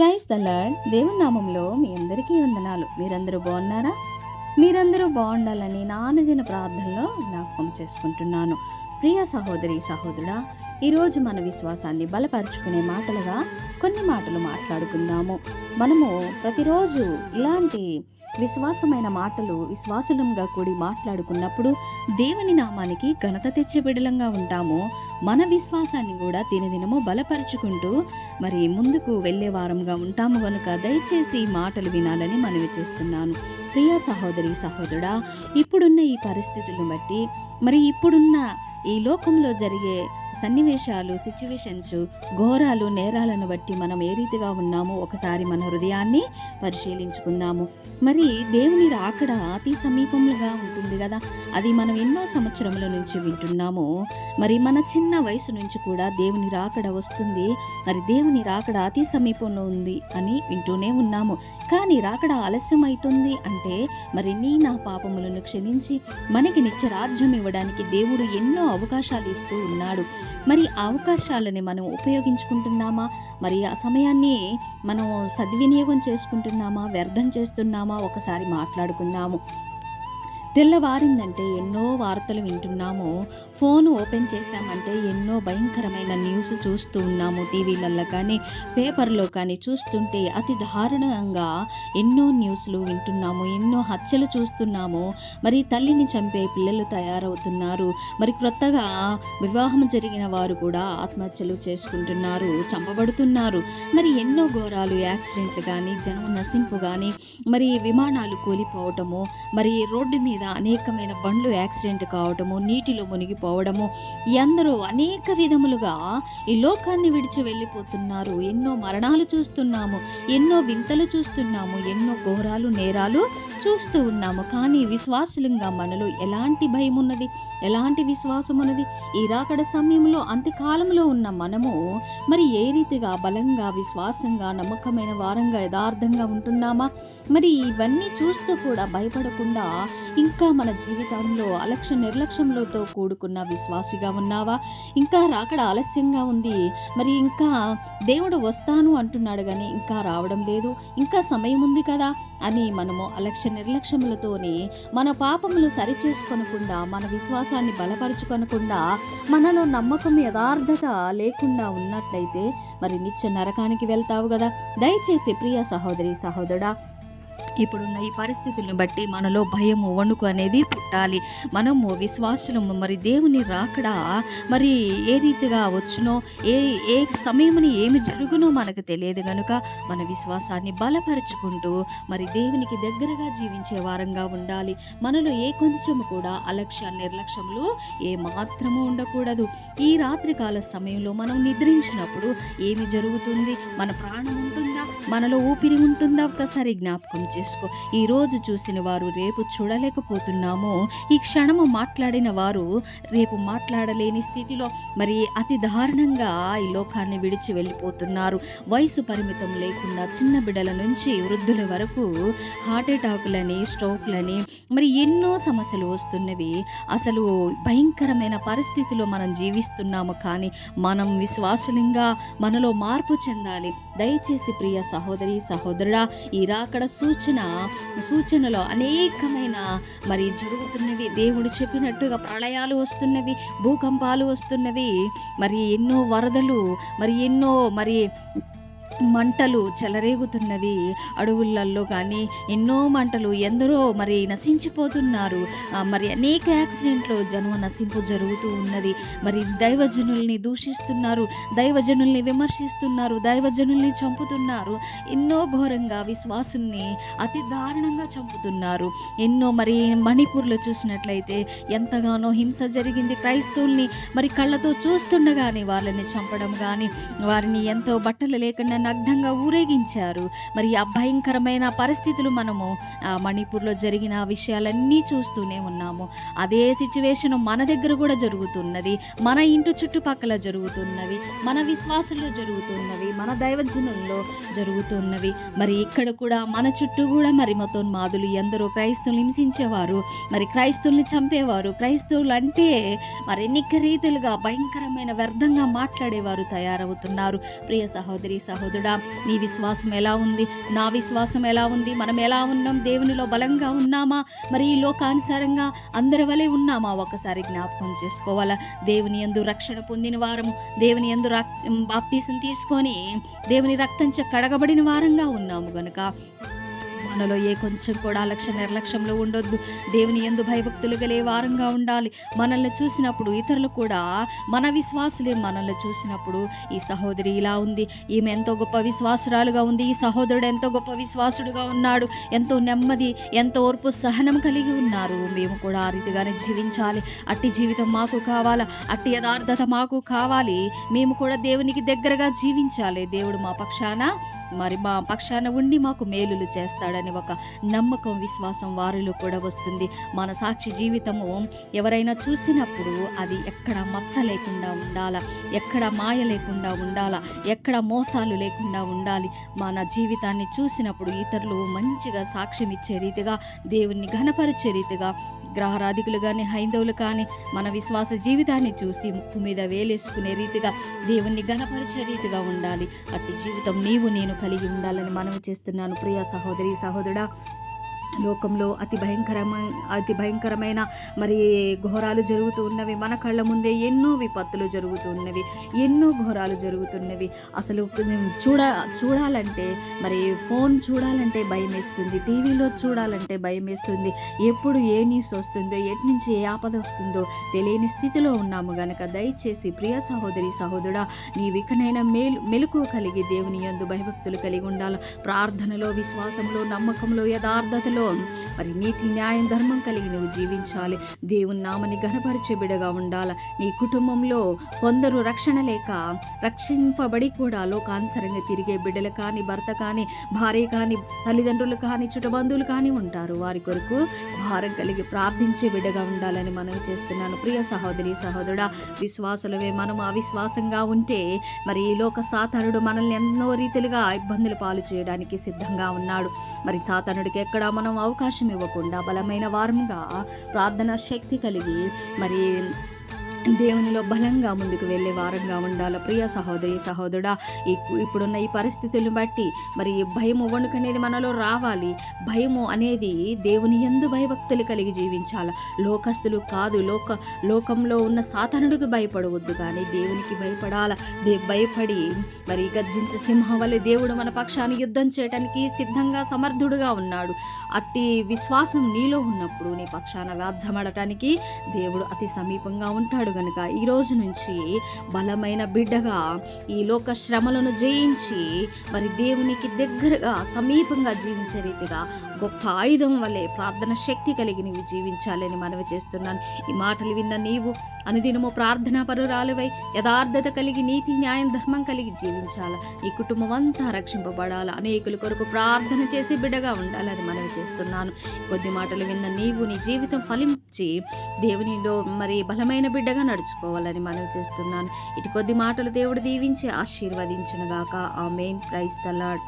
Price the lord. దేవుని నామంలో మీ అందరికీ వందనాలు. మీరందరూ బాగున్నారా? మీరందరూ బాగుండాలని నా అనుదిన ప్రార్థనలో జ్ఞాపకం చేసుకుంటున్నాను. ప్రియ సహోదరి సహోదరుడా ఈరోజు మన విశ్వాసాన్ని బలపరుచుకునే మాటలుగా కొన్ని మాటలు మాట్లాడుకుందాము. మనము ప్రతిరోజు ఇలాంటి విశ్వాసమైన మాటలు విశ్వాసులంగా కూడి మాట్లాడుకున్నప్పుడు దేవుని నామానికి ఘనత తెచ్చే బిడలంగా ఉంటాము. మన విశ్వాసాన్ని కూడా దినదినము బలపరుచుకుంటూ మరి ముందుకు వెళ్ళే వారంగా ఉంటాము కనుక దయచేసి మాటలు వినాలని మనవి చేస్తున్నాను. ప్రియ సహోదరి సహోదరుడా ఇప్పుడున్న ఈ పరిస్థితులను బట్టి మరి ఇప్పుడున్న ఈ లోకంలో జరిగే సన్నివేశాలు సిచ్యువేషన్స్ ఘోరాలు నేరాలను బట్టి మనం ఏ రీతిగా ఉన్నామో ఒకసారి మన హృదయాన్ని పరిశీలించుకుందాము. మరి దేవుని రాకడ అతి సమీపంగా ఉంటుంది కదా? అది మనం ఎన్నో సంవత్సరముల నుంచి వింటున్నాము. మరి మన చిన్న వయసు నుంచి కూడా దేవుని రాకడ వస్తుంది. మరి దేవుని రాకడ అతి సమీపంలో ఉంది అని వింటూనే ఉన్నాము. కానీ రాకడ ఆలస్యం అవుతుంది అంటే మరి నీ నా పాపములను క్షమించి మనకి నిత్య రాజ్యం ఇవ్వడానికి దేవుడు ఎన్నో అవకాశాలు ఇస్తూ ఉన్నాడు. మరి అవకాశాలని మనం ఉపయోగించుకుంటున్నామా? మరి ఆ సమయాన్ని మనం సద్వినియోగం చేసుకుంటున్నామా? వ్యర్థం చేస్తున్నామా? ఒకసారి మాట్లాడుకుందాము. తెల్లవారిందంటే ఎన్నో వార్తలు వింటున్నాము. ఫోన్ ఓపెన్ చేశామంటే ఎన్నో భయంకరమైన న్యూస్ చూస్తూ ఉన్నాము టీవీలలో కానీ పేపర్లో కానీ చూస్తుంటే అతి దారుణంగా ఎన్నో న్యూస్లు వింటున్నాము ఎన్నో హత్యలు చూస్తున్నాము. మరి తల్లిని చంపే పిల్లలు తయారవుతున్నారు. మరి క్రొత్తగా వివాహం జరిగిన వారు కూడా ఆత్మహత్యలు చేసుకుంటున్నారు చంపబడుతున్నారు. మరి ఎన్నో ఘోరాలు యాక్సిడెంట్లు కానీ జనం నశింపు కానీ మరి విమానాలు కూలిపోవటము మరి రోడ్డు మీద అనేకమైన బండ్లు యాక్సిడెంట్ కావటము నీటిలో పోవడము. ఈ అందరూ అనేక విధములుగా ఈ లోకాన్ని విడిచి వెళ్ళిపోతున్నారు. ఎన్నో మరణాలు చూస్తున్నాము. ఎన్నో వింతలు చూస్తున్నాము. ఎన్నో ఘోరాలు నేరాలు చూస్తూ ఉన్నాము. కానీ విశ్వాసులంగా మనలో ఎలాంటి భయం ఉన్నది ఎలాంటి విశ్వాసం ఉన్నది ఈ రాకడ సమయంలో అంత్యకాలంలో ఉన్న మనము మరి ఏ రీతిగా బలంగా విశ్వాసంగా నమ్మకమైన వారంగా యథార్థంగా ఉంటున్నామా? మరి ఇవన్నీ చూస్తూ కూడా భయపడకుండా ఇంకా మన జీవితంలో అలక్ష్య నిర్లక్ష్యంలతో కూడుకున్న విశ్వాసిగా ఉన్నావా? ఇంకా రాకడ ఆలస్యంగా ఉంది. మరి ఇంకా దేవుడు వస్తాను అంటున్నాడు కానీ ఇంకా రావడం లేదు. ఇంకా సమయం ఉంది కదా అని మనము అలక్ష్య నిర్లక్ష్యములతోనే మన పాపములు సరిచేసుకొనకుండా మన విశ్వాసాన్ని బలపరుచుకొనకుండా మనలో నమ్మకం యథార్థత లేకుండా ఉన్నట్లయితే మరి నిత్య నరకానికి వెళ్తావు కదా. దయచేసి ప్రియ సహోదరి సహోదరుడా ఇప్పుడున్న ఈ పరిస్థితులను బట్టి మనలో భయము వణుకు అనేది పుట్టాలి. మనము విశ్వాసులము. మరి దేవుని రాకడా మరి ఏ రీతిగా వచ్చునో ఏ ఏ సమయముని ఏమి జరుగునో మనకు తెలియదు కనుక మన విశ్వాసాన్ని బలపరుచుకుంటూ మరి దేవునికి దగ్గరగా జీవించే వారంగా ఉండాలి. మనలో ఏ కొంచెము కూడా అలక్ష్య నిర్లక్ష్యములు ఏ మాత్రము ఉండకూడదు. ఈ రాత్రికాల సమయంలో మనం నిద్రించినప్పుడు ఏమి జరుగుతుంది? మన ప్రాణం ఉంటుందా? మనలో ఊపిరి ఉంటుందా? ఒక్కసారి జ్ఞాపకం చేసుకో ఈ రోజు చూసిన వారు రేపు చూడలేకపోతున్నాము. ఈ క్షణము మాట్లాడిన వారు రేపు మాట్లాడలేని స్థితిలో మరి అతి దారుణంగా ఈ లోకాన్ని విడిచి వెళ్ళిపోతున్నారు. వయసు పరిమితం లేకుండా చిన్న బిడ్డల నుంచి వృద్ధుల వరకు హార్ట్ అటాకులని స్ట్రోక్లని మరి ఎన్నో సమస్యలు వస్తున్నవి. అసలు భయంకరమైన పరిస్థితిలో మనం జీవిస్తున్నాము కానీ మనం విశ్వాసంగా మనలో మార్పు చెందాలి. దయచేసి ప్రియ సహోదరి సహోదరుడా ఈ రాకడ సూచన సూచనలో అనేకమైన మరి జరుగుతున్నవి. దేవుడు చెప్పినట్టుగా ప్రళయాలు వస్తున్నవి భూకంపాలు వస్తున్నవి మరి ఎన్నో వరదలు మరి ఎన్నో మరి మంటలు చెలరేగుతున్నవి. అడవులల్లో కానీ ఎన్నో మంటలు ఎందరో మరి నశించిపోతున్నారు. మరి అనేక యాక్సిడెంట్లు జనం నశింపు జరుగుతూ ఉన్నది. మరి దైవజనుల్ని దూషిస్తున్నారు దైవజనుల్ని విమర్శిస్తున్నారు దైవజనుల్ని చంపుతున్నారు. ఎన్నో ఘోరంగా విశ్వాసుల్ని అతి దారుణంగా చంపుతున్నారు. ఎన్నో మరి మణిపూర్లో చూసినట్లయితే ఎంతగానో హింస జరిగింది. క్రైస్తవుల్ని మరి కళ్ళతో చూస్తుండగానే వాళ్ళని చంపడం కానీ వారిని ఎంతో బట్టలు లేకుండా నగ్నంగా ఊరేగించారు. మరి ఆ భయంకరమైన పరిస్థితులు మనము మణిపూర్లో జరిగిన విషయాలన్నీ చూస్తూనే ఉన్నాము. అదే సిచ్యువేషన్ మన దగ్గర కూడా జరుగుతున్నది. మన ఇంటి చుట్టుపక్కల జరుగుతున్నవి. మన విశ్వాసుల్లో జరుగుతున్నవి. మన దైవజనుల్లో జరుగుతున్నవి. మరి ఇక్కడ కూడా మన చుట్టూ కూడా మరి మతోన్మాదులు ఎందరో క్రైస్తవులు హింసించేవారు. మరి క్రైస్తవుల్ని చంపేవారు. క్రైస్తవులు అంటే మరి అనేక రీతిలుగా భయంకరమైన వ్యర్థంగా మాట్లాడేవారు తయారవుతున్నారు. ప్రియ సహోదరి సహోదరు సహోదరుడా నీ విశ్వాసం ఎలా ఉంది? నా విశ్వాసం ఎలా ఉంది? మనం ఎలా ఉన్నాం? దేవునిలో బలంగా ఉన్నామా? మరి ఈ లోకానుసారంగా అందరి వలె ఉన్నామా? ఒకసారి జ్ఞాపకం చేసుకోవాలా? దేవుని యందు రక్షణ పొందిన వారము దేవుని యందు బాప్తీసం తీసుకొని దేవుని రక్తం కడగబడిన వారంగా ఉన్నాము గనుక మనలో ఏ కొంచెం కూడా అలక్ష్య నిర్లక్ష్యంలో ఉండొద్దు. దేవుని ఎందు భయభక్తులు గలే వారంగా ఉండాలి. మనల్ని చూసినప్పుడు ఇతరులు కూడా మన విశ్వాసులే మనల్ని చూసినప్పుడు ఈ సహోదరి ఇలా ఉంది. ఈమె ఎంతో గొప్ప విశ్వాసురాలుగా ఉంది. ఈ సహోదరుడు ఎంతో గొప్ప విశ్వాసుడుగా ఉన్నాడు. ఎంతో నెమ్మది ఎంతో ఓర్పు సహనం కలిగి ఉన్నారు. మేము కూడా ఆ రీతిగానే జీవించాలి. అట్టి జీవితం మాకు కావాలా? అట్టి యథార్థత మాకు కావాలి. మేము కూడా దేవునికి దగ్గరగా జీవించాలి. దేవుడు మా పక్షాన మరి మా పక్షాన ఉండి మాకు మేలులు చేస్తాడని ఒక నమ్మకం విశ్వాసం వారిలో కూడా వస్తుంది. మన సాక్షి జీవితము ఎవరైనా చూసినప్పుడు అది ఎక్కడ మచ్చ లేకుండా ఉండాలా? ఎక్కడ మాయ లేకుండా ఉండాలా? ఎక్కడ మోసాలు లేకుండా ఉండాలి? మన జీవితాన్ని చూసినప్పుడు ఇతరులు మంచిగా సాక్ష్యం ఇచ్చే రీతిగా దేవుణ్ణి ఘనపరిచే రీతిగా గ్రహారాధికులు కానీ హైందవులు కానీ మన విశ్వాస జీవితాన్ని చూసి ముక్కు మీద వేలేసుకునే రీతిగా దేవుణ్ణి గణపరిచే రీతిగా ఉండాలి. అట్టి జీవితం నీవు నేను కలిగి ఉండాలని మనవి చేస్తున్నాను. ప్రియ సహోదరి సహోదరుడా లోకంలో అతి భయంకరమైన అతి భయంకరమైన మరి ఘోరాలు జరుగుతూ ఉన్నవి. మన కళ్ళ ముందే ఎన్నో విపత్తులు జరుగుతూ ఉన్నవి. ఎన్నో ఘోరాలు జరుగుతున్నవి. అసలు చూడ చూడాలంటే మరి ఫోన్ చూడాలంటే భయం వేస్తుంది టీవీలో చూడాలంటే భయం వేస్తుంది ఎప్పుడు ఏ న్యూస్ వస్తుందో ఎటు నుంచి ఏ ఆపద వస్తుందో తెలియని స్థితిలో ఉన్నాము గనక దయచేసి ప్రియ సహోదరి సహోదరుడా నీవికనైనా మేలు మెలకు కలిగి దేవుని యందు భయభక్తులు కలిగి ఉండాలి? ప్రార్థనలో విశ్వాసంలో నమ్మకంలో యథార్థతలో మరి నీతి న్యాయం ధర్మం కలిగి నువ్వు జీవించాలి. దేవుని నామని గణపరిచే బిడగా ఉండాలి. నీ కుటుంబంలో కొందరు రక్షణ లేక రక్షింపబడి కూడా లోకానుసరంగా తిరిగే బిడ్డలు కానీ భర్త కానీ భార్య కానీ తల్లిదండ్రులు కానీ చుటబంధువులు కానీ ఉంటారు. వారి కొరకు భారం కలిగి ప్రార్థించే బిడ్డగా ఉండాలని మనం చేస్తున్నాను. ప్రియ సహోదరి సహోదరుడా విశ్వాసులవే మనం అవిశ్వాసంగా ఉంటే మరి ఈ లోక సాతానుడు మనల్ని ఎన్నో రీతిలుగా ఇబ్బందులు పాలు చేయడానికి సిద్ధంగా ఉన్నాడు. మరి సాతానుడికి ఎక్కడ మనం అవకాశం ఇవ్వకుండా బలమైన వారముగా ప్రార్థన శక్తి కలిగి మరి దేవునిలో బలంగా ముందుకు వెళ్ళే వారంగా ఉండాలి ప్రియ సహోదరి సహోదరుడా. ఇప్పుడున్న ఈ పరిస్థితులను బట్టి మరి భయము వణుకు అనేది మనలో రావాలి. భయము అనేది దేవుని ఎందు భయభక్తులు కలిగి జీవించాలి. లోకస్తులు కాదు లోక లోకంలో ఉన్న సాతనుడికి భయపడవద్దు కానీ దేవునికి భయపడాల. దే భయపడి మరి గర్జించ సింహం వల్ల దేవుడు మన పక్షాన్ని యుద్ధం చేయడానికి సిద్ధంగా సమర్థుడుగా ఉన్నాడు. అట్టి విశ్వాసం నీలో ఉన్నప్పుడు నీ పక్షాన వ్యాధ్యమడటానికి దేవుడు అతి సమీపంగా ఉంటాడు. కనుక ఈ రోజు నుంచి బలమైన బిడ్డగా ఈ లోక శ్రమలను జయించి మరి దేవునికి దగ్గరగా సమీపంగా జీవించే రీతిగా గొప్ప ఆయుధం వల్లే ప్రార్థన శక్తి కలిగి నీవు జీవించాలని మనవి చేస్తున్నాను. ఈ మాటలు విన్న నీవు అనుదినము ప్రార్థనా పరురాలువై యథార్థత కలిగి నీతి న్యాయం ధర్మం కలిగి జీవించాలి? ఈ కుటుంబం అంతా రక్షింపబడాలి? అనేకుల కొరకు ప్రార్థన చేసి బిడ్డగా ఉండాలని మనవి చేస్తున్నాను. కొద్ది మాటలు విన్న నీవు నీ జీవితం ఫలించి దేవునిలో మరి బలమైన బిడ్డగా నడుచుకోవాలని మనవి చేస్తున్నాను. ఇటు కొద్ది మాటలు దేవుడు దీవించి ఆశీర్వదించునుగాక. ఆ మెయిన్ ప్రైజ్ తలాడ్